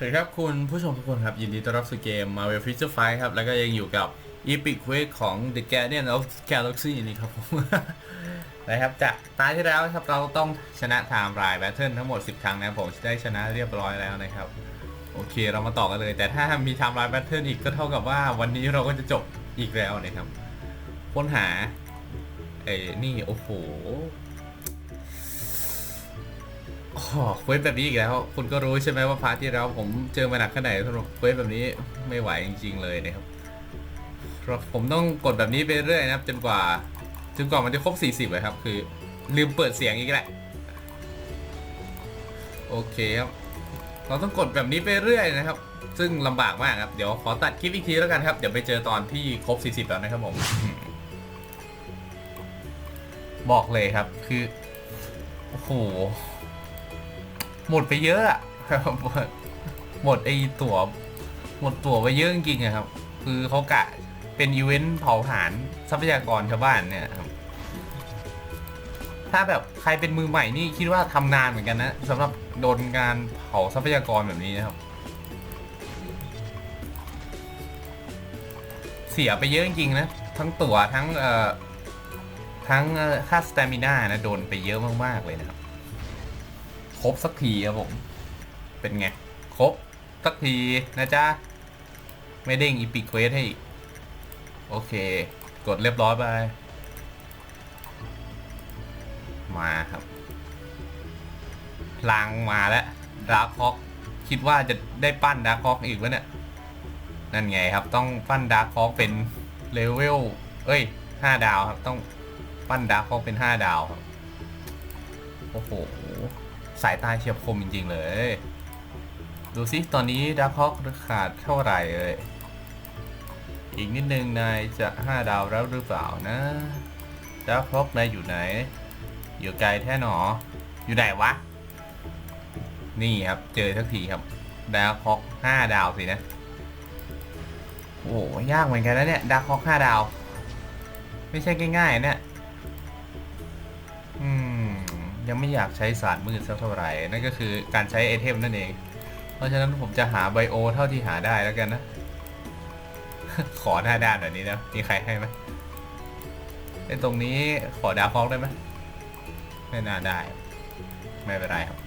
สวัสดีครับคุณผู้ชมทุกคนครับ ยินดีต้อนรับสู่เกม Marvel Future Fight ครับ แล้วก็ยังอยู่กับ Epic Quest ของ The Guardian of Galaxy นี่ครับผม นะครับจากตาที่แล้วครับเราต้องชนะ Time Ride Battle ทั้งหมด 10 ครั้งนะผมได้ชนะเรียบร้อยแล้วนะครับ โอเคเรามาต่อกันเลย แต่ถ้ามี Time Ride Battle อีกก็เท่ากับว่าวันนี้เราก็จะจบอีกแล้วนะครับ ค้นหา เอ้นี่โอ้โห อ๋อเควสแบบนี้อีกแล้ว คุณก็รู้ใช่ไหมว่าพาร์ทที่แล้วผมเจอมาหนักแค่ไหนสำหรับเควสแบบนี้ไม่ไหวจริง ๆ เลยนะครับครับผมต้องกดแบบนี้ไปเรื่อยนะครับ จนกว่าจนกว่ามันจะครบ 40เลยครับ คือ ลืมเปิดเสียงอีกแหละ โอเคครับ เราต้องกดแบบนี้ไปเรื่อยนะครับ ซึ่งลำบากมากครับ เดี๋ยวขอตัดคลิปอีกทีแล้วกันครับ เดี๋ยวไปเจอตอนที่ครบ 40 แล้วนะครับผม บอกเลยครับ คือ โอ้โห หมดไปเยอะอะหมดไอตั๋วหมดตั๋วไปเยอะจริงๆอะครับ คือเขากะเป็นอีเวนต์เผาผลาญทรัพยากรชาวบ้านเนี่ยครับ ถ้าแบบใครเป็นมือใหม่นี่คิดว่าทำนานเหมือนกันนะสำหรับโดนงานเผาทรัพยากรแบบนี้นะครับ เสียไปเยอะจริงๆนะ ทั้งตั๋วทั้งเอ่อทั้งค่าสเตมิน่านะโดนไปเยอะมากๆเลยนะครับ ครบสักทีครับผม เป็นไง ครบสักทีนะจ๊ะ ไม่เด้งอีพิกเควสให้อีก โอเค กดเรียบร้อยไป มาครับลางมาแล้วดาร์คฮอกคิดว่าจะได้ปั้นดาร์คฮอกอีกวะเนี่ย นั่นไงครับ ต้องปั้นดาร์คฮอกเป็นเลเวล เอ้ยห้าดาวครับ ต้องปั้นดาร์คฮอกเป็นห้าดาวครับ โอ้โห สายตาเฉียบคมจริง ๆ เลย ดูสิตอนนี้ดาร์คฮอกขาดเท่าไหร่เอ่ยอีกนิดนึงนายจะ 5 ดาวแล้วหรือเปล่านะดาร์คฮอกนายอยู่ไหน อยู่ไกลแท้หนอ อยู่ไหนวะ นี่ครับเจอทักทีครับดาร์คฮอก5ดาวสินะ โอ้ยากเหมือนกันนะเนี่ยดาร์คฮอก5ดาว ไม่ใช่ง่ายๆเนี่ย ยังไม่อยากใช้สารมืดสักเท่าไหร่ นั่นก็คือการใช้ไอเทมนั่นเอง เพราะฉะนั้นผมจะหาไบโอเท่าที่หาได้แล้วกันนะ ขอหน้าด้านแบบนี้นะ มีใครให้ไหมไอตรงนี้ขอดาวฟอกได้ไหมไม่น่าได้ ไม่เป็นไรครับ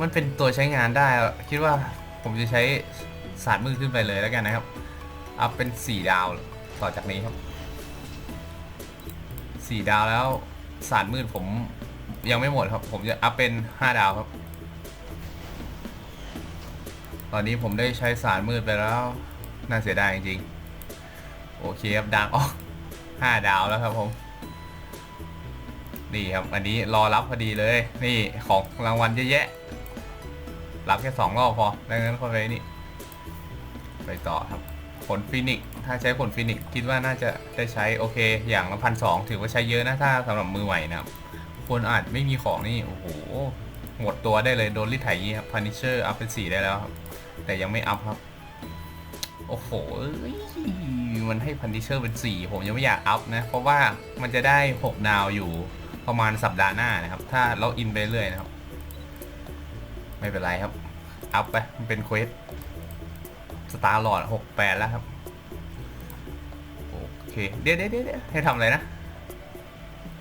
มันเป็นตัวใช้งานได้ คิดว่าผมจะใช้สารมืดขึ้นไปเลยแล้วกันนะครับ อัพเป็น 4 ดาวต่อจากนี้ครับ 4 ดาวแล้วสารมืดผม ยังไม่หมดครับ ผมจะอัพเป็น 5 ดาวครับ ตอนนี้ผมได้ใช้สารมืดไปแล้ว น่าเสียดายจริงๆ โอเคครับดังออก 5 ดาวแล้วครับผม นี่ครับ อันนี้รอรับพอดีเลย นี่ของรางวัลเยอะแยะ รับแค่สองรอบพอ ดังนั้นเข้าไปนี่ ไปต่อครับผลฟินิกถ้าใช้ผลฟินิกคิดว่าน่าจะได้ใช้โอเค อย่างละพันสองถือว่าใช้เยอะนะถ้าสำหรับมือใหม่นะครับ คนอาจไม่มีของนี่ โอ้โห หมดตัวได้เลยโดนรีดไถยี่ครับพันิเชอร์อัพเป็นสี่ได้แล้วครับ แต่ยังไม่อัพครับ โอ้โหมันให้พันิเชอร์เป็นสี่ผมยังไม่อยากอัพนะ เพราะว่ามันจะได้หกดาวอยู่ประมาณสัปดาห์หน้านะครับ ถ้าเราอินไปเรื่อยนะครับ ไม่เป็นไรครับ อัพไป มันเป็นเควสสตาร์ลอดหกแปดแล้วครับ โอเค เดี๋ยวเดี๋ยวเดี๋ยวให้ทำอะไรนะ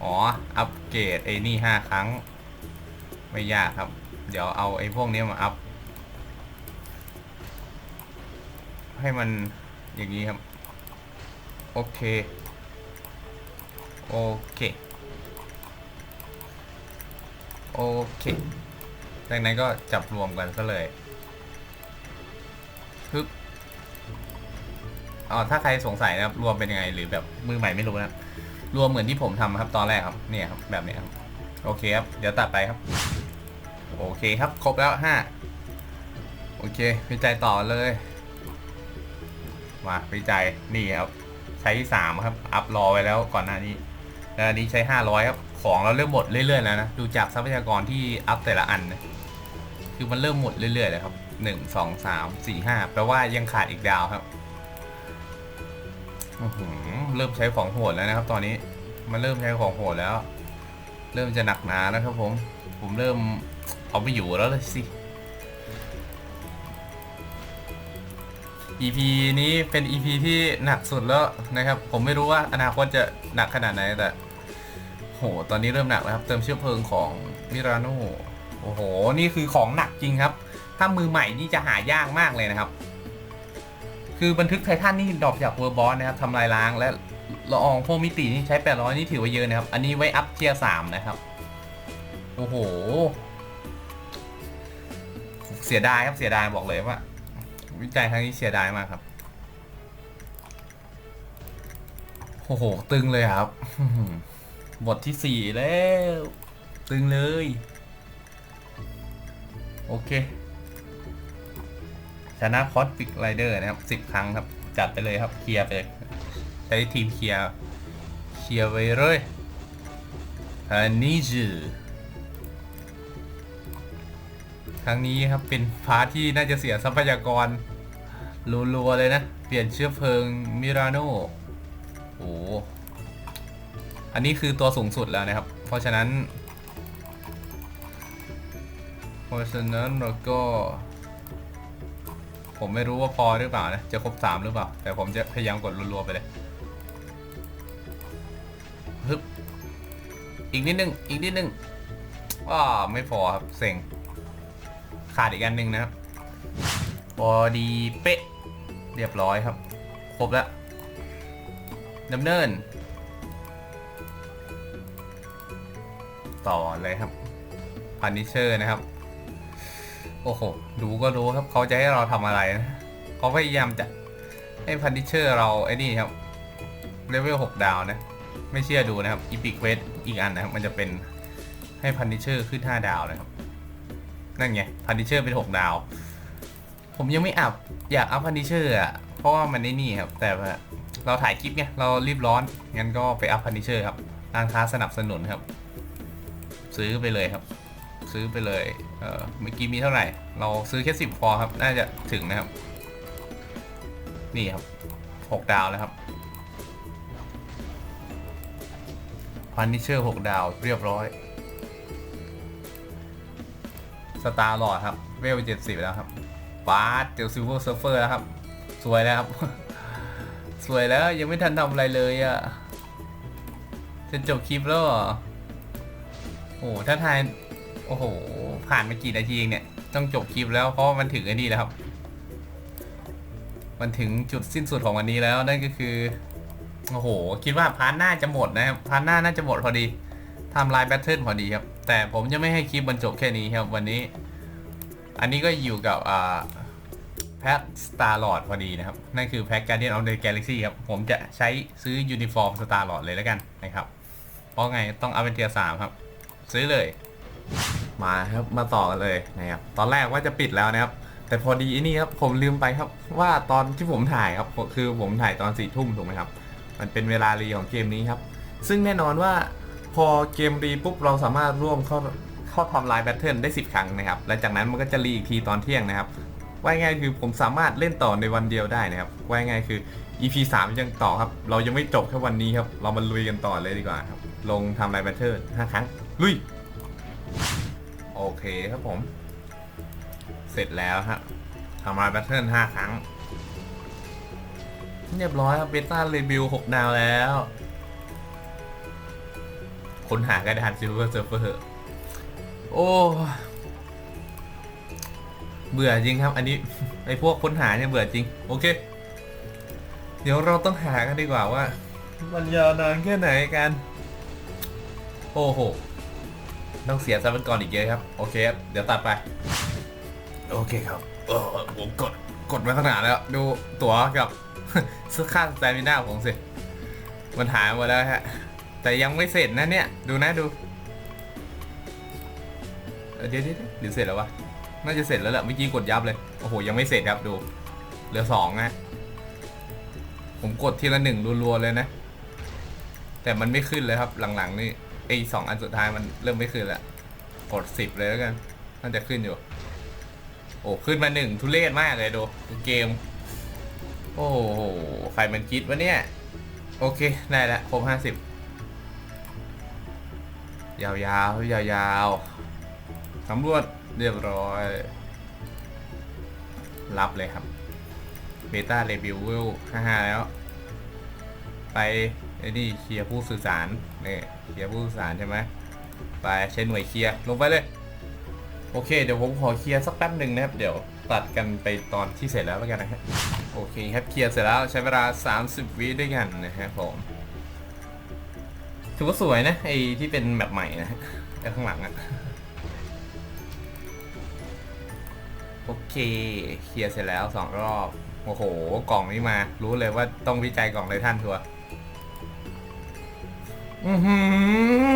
อ๋อ อัปเกรดไอ้นี่ห้าครั้ง ไม่ยากครับ เดี๋ยวเอาไอ้พวกนี้มาอัพ ให้มันอย่างนี้ครับ โอเค โอเค โอเคดังนั้นก็จับรวมกันซะเลยฮึบอ๋อถ้าใครสงสัยนะครับ รวมเป็นยังไง หรือแบบมือใหม่ไม่รู้นะครับ รวมเหมือนที่ผมทำครับตอนแรกครับเนี่ยครับแบบนี้ครับโอเคครับเดี๋ยวตัดไปครับ โอเคครับครบแล้วห้าโอเควิจัยต่อเลยมาวิจัยนี่ครับ ใช้สามครับ อัพรอไว้แล้วก่อนหน้านี้ แล้วอันนี้ใช้ห้าร้อยครับของเราเริ่มหมดเรื่อยๆแล้วนะดูจากทรัพยากรที่อัพแต่ละอันนะคือมันเริ่มหมดเรื่อยๆเลยครับหนึ่งสองสามสี่ห้าแปลว่ายังขาดอีกดาวครับอื้อหือ เริ่มใช้ของโหดแล้วนะครับ ตอนนี้มันเริ่มใช้ของโหดแล้ว เริ่มจะหนักหนาแล้วครับ ผม ผมเริ่มเอาไม่อยู่แล้วเลยสิ EP นี้เป็น EP ที่หนักสุดแล้วนะครับ ผมไม่รู้ว่าอนาคตจะหนักขนาดไหนแต่โหตอนนี้เริ่มหนักแล้วครับ เติมเชื้อเพลิงของมิราโนโอ้โห นี่คือของหนักจริงครับ ถ้ามือใหม่นี่จะหายากมากเลยนะครับ คือบันทึกไททันนี่ดรอปจากเวอร์บอสนะครับทำลายล้างและละอองพวกมิตินี่ใช้ 800 นี่ถือว่าเยอะนะครับ อันนี้ไว้อัพเทียร์สามนะครับ โอ้โห เสียดายครับเสียดายบอกเลยว่า วิจัยครั้งนี้เสียดายมากครับ โอ้โห ตึงเลยครับ บทที่สี่แล้ว ตึงเลย โอเค ชนะคอสฟิกไรเดอร์นะครับสิบครั้งครับจัดไปเลยครับเคลียร์ไปใช้ทีมเคลียร์เคลียร์ไปเลยอันนี้จือครั้งนี้ครับเป็นพาร์ทที่น่าจะเสียทรัพยากรรัวๆเลยนะ เปลี่ยนเชื้อเพลิงมิราโนโอ้อันนี้คือตัวสูงสุดแล้วนะครับ เพราะฉะนั้น เพราะฉะนั้นเราก็ ผมไม่รู้ว่าพอหรือเปล่านะ จะครบสามหรือเปล่า แต่ผมจะพยายามกดรัวๆไปเลยฮึบอีกนิดนึง อีกนิดนึงว้าไม่พอครับเซ็งขาดอีกอันหนึ่งนะครับพอดีเป๊ะ เรียบร้อยครับ ครบแล้วดำเนิน ต่อเลยครับพันนิเชอร์นะครับ โอ้โห ดูก็รู้ครับเขาจะให้เราทำอะไรนะเขาพยายามจะให้พันนิเชอร์เราไอ้นี่ครับเลเวล6ดาวนะ ไม่เชื่อดูนะครับอีพิกเวสอีกอันนะครับ มันจะเป็นให้พันนิเชอร์ขึ้น5ดาวนะครับ นั่นไงพันนิเชอร์เป็น6ดาว ผมยังไม่อัพอยากอัพพันนิเชอร์อะ เพราะว่ามันในนี่ครับ แต่เราถ่ายคลิปไงเรารีบร้อน งั้นก็ไปอัพพันนิเชอร์ครับร้านค้าสนับสนุนครับ ซื้อไปเลยครับ ซื้อไปเลย ออเมื่อกี้มีเท่าไหร่ เราซื้อแค่สิบพอครับ น่าจะถึงนะครับ นี่ครับหกดาวแล้วครับพันนิเชอร์หกดาวเรียบร้อย สตาร์หลอดครับ เวลเจ็ดสิบแล้วครับบาสเจอซิลเวอร์เซิร์ฟเฟอร์แล้วครับ สวยแล้วครับ สวยแล้วยังไม่ทันทำอะไรเลยอะ่ะจะจบคลิปแล้วเหรอโอ้โหถ้าทาย โอ้โห ผ่านมากี่นาทีเองเนี่ย ต้องจบคลิปแล้วเพราะมันถึงไอ้นี่แล้วครับ มันถึงจุดสิ้นสุดของวันนี้แล้วนั่นก็คือ โอ้โห คิดว่าพาร์ทหน้าจะหมดนะครับพาร์ทหน้าน่าจะหมดพอดีทำลายแบทเทิลพอดีครับ แต่ผมจะไม่ให้คลิปบรรจบแค่นี้ครับวันนี้ อันนี้ก็อยู่กับอ่าแพ็คสตาร์ลอดพอดีนะครับ นั่นคือแพ็คการ์เดียนออฟเดอะแกล x ซี่ครับ ผมจะใช้ซื้อยูนิฟอร์มสตาร์ลอดเลยแล้วกันนะครับ เพราะไงต้องอเป็นเทียสามครับ ซื้อเลย มาครับมาต่อกันเลยนะครับตอนแรกว่าจะปิดแล้วนะครับ แต่พอดีอ้นี่ครับผมลืมไปครับว่าตอนที่ผมถ่ายครับคือผมถ่ายตอนสี่ทุ่มถูกไหมครับ มันเป็นเวลารีของเกมนี้ครับ ซึ่งแน่นอนว่าพอเกมรีปุ๊บเราสามารถร่วมเข้าเข้าทำลายแบทเทิลได้ 10 ครั้งนะครับและจากนั้นมันก็จะรีอีกทีตอนเที่ยงนะครับว่าง่ายคือผมสามารถเล่นต่อในวันเดียวได้นะครับว่าง่ายคือ EP 3 ยังต่อครับ เรายังไม่จบแค่วันนี้ครับ เรามาลุยกันต่อเลยดีกว่าครับ ลงทำลายแบทเทิล5ครั้งลุย โอเคครับผม เสร็จแล้วฮะทำลายแบทเทิล5ครั้ง เรียบร้อยครับเบต้ารีวิว6ดาวแล้วค้นหากระดานซิลเวอร์เซิร์ฟเวอร์โอ้เบื่อจริงครับ อันนี้ไอพวกค้นหาเนี่ยเบื่อจริง โอเค เดี๋ยวเราต้องหากันดีกว่าว่า มันยาวนานแค่ไหนกัน โอ้โห ต้องเสียทรัพยากรอีกเยอะครับ โอเคครับ เดี๋ยวตัดไป โอเคครับเออผมกด กดมาขนาดแล้ว ดูตั๋วกับซื้อค่าสแตมิน่าผมสิ มันหายหมดแล้วฮะ แต่ยังไม่เสร็จนะเนี่ย ดูนะดูเออเดี๋ยวเดี๋ยวเดี๋ยวเสร็จแล้ววะ น่าจะเสร็จแล้วแหละเมื่อกี้กดยับเลย โอ้โห ยังไม่เสร็จครับดู เหลือสองนะผมกดทีละหนึ่งรัวๆเลยนะ แต่มันไม่ขึ้นเลยครับหลังๆนี่ ไอสองอันสุดท้ายมันเริ่มไม่ขึ้นแล้วกดสิบเลยแล้วกันน่าจะขึ้นอยู่ โอ้ขึ้นมาหนึ่งทุเรศมากเลยดูดูเกม โอ้โหใครมันคิดวะเนี่ย โอเค ได้แล้วครบห้าสิบยาวๆยาวๆสำรวจเรียบร้อย รับเลยครับเบต้าเรวิวเวล55 แล้ว ไปไอ้นี่เคลียร์ผู้สื่อสารเนี่ย เคลียร์ผู้สารใช่ไหมไปใช้หน่วยเคลียร์ลงไปเลย โอเค เดี๋ยวผมขอเคลียร์สักแป๊บหนึ่งนะครับ เดี๋ยวตัดกันไปตอนที่เสร็จแล้วแล้วกันนะครับโอเคครับเคลียร์เสร็จแล้วใช้เวลา 30 วิด้วยกันนะครับผมถือว่าสวยนะไอ้ที่เป็นแบบใหม่นะฮะไอ้ข้างหลังอะโอเคเคลียร์เสร็จแล้วสองรอบ โอ้โห กล่องนี้มา รู้เลยว่าต้องวิจัยกล่องไททันทัวร์ อือหื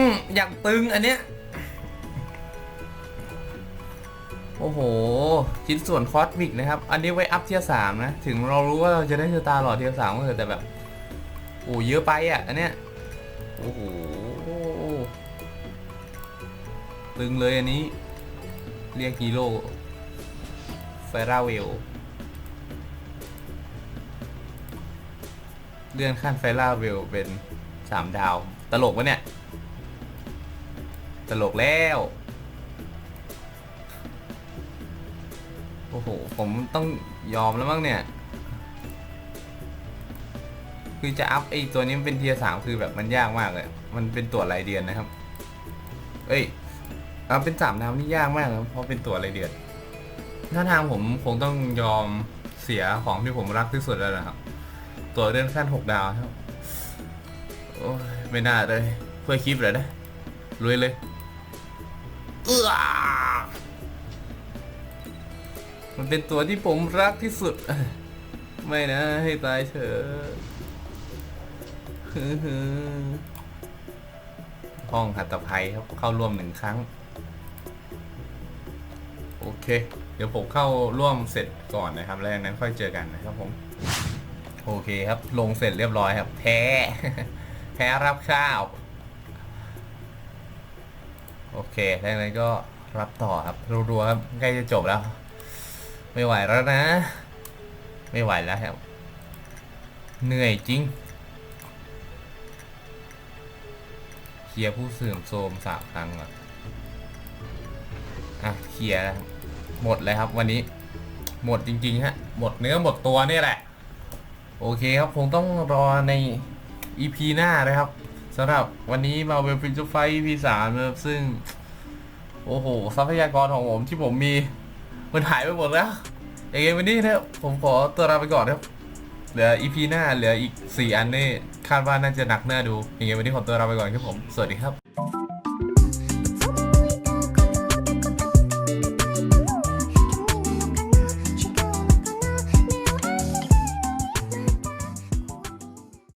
ออยากตึงอันเนี้ย โอ้โห ชิ้นส่วนคอสมิกนะครับ อันนี้ไว้อัพเทียร์สามนะ ถึงเรารู้ว่าเราจะได้สตาร์หลอดเทียร์สามก็เถอะแต่แบบ โอ้เยอะไปอะ อันเนี้ย โอ้โห ตึงเลยอันนี้ เรียกฮีโร่เฟราเวลเลื่อนขั้นไฟล่าเวลเป็นสามดาว ตลกวะเนี่ย ตลกแล้ว โอ้โห ผมต้องยอมแล้วมั้งเนี่ย คือจะอัพไอ้ตัวนี้มันเป็นเทียสามคือแบบมันยากมากเลย มันเป็นตัวรายเดือนนะครับ เอ้ยเอาเป็นสามดาวนี่ยากมากเลยเพราะเป็นตัวรายเดือน ถ้าทางผมคงต้องยอมเสียของที่ผมรักที่สุดแล้วนะครับ ตัวเลื่อนขั้นหกดาวครับ โอ้ย ไม่น่าเลย เพื่อคลิปเลยนะลุยเลยเออมันเป็นตัวที่ผมรักที่สุด ไม่นะ ให้ตายเถอะห้องหัตถภัยครับเข้าร่วมหนึ่งครั้ง โอเค เดี๋ยวผมเข้าร่วมเสร็จก่อนนะครับ แล้วจากนั้นค่อยเจอกันนะครับผม โอเคครับ ลงเสร็จเรียบร้อยครับแพ้ พ้รับข้าว โอเคแล้วจากนั้นก็รับต่อครับรัวๆครับใกล้จะจบแล้ว ไม่ไหวแล้วนะ ไม่ไหวแล้วครับ เหนื่อยจริงเคลียร์ผู้เสื่อมโทรมสามครั้งก่อนอะเคลียร์หมดเลยครับวันนี้ หมดจริงๆฮะ หมดเนื้อหมดตัวนี่แหละ โอเคครับคงต้องรอใน EP หน้านะครับสำหรับวันนี้มาเวลฟินจูไฟ EP สามนะครับซึ่ง โอ้โห ทรัพยากรของผมที่ผมมี มันหายไปหมดแล้วอย่างเงี้ยวันนี้นะผมขอตัวลาไปก่อนนะครับ เหลือ EP หน้าเหลืออีก 4 อันนี่คาดว่าน่าจะหนักหน้าดูอย่างเงี้ยวันนี้ขอตัวลาไปก่อนครับผม สวัสดีครับ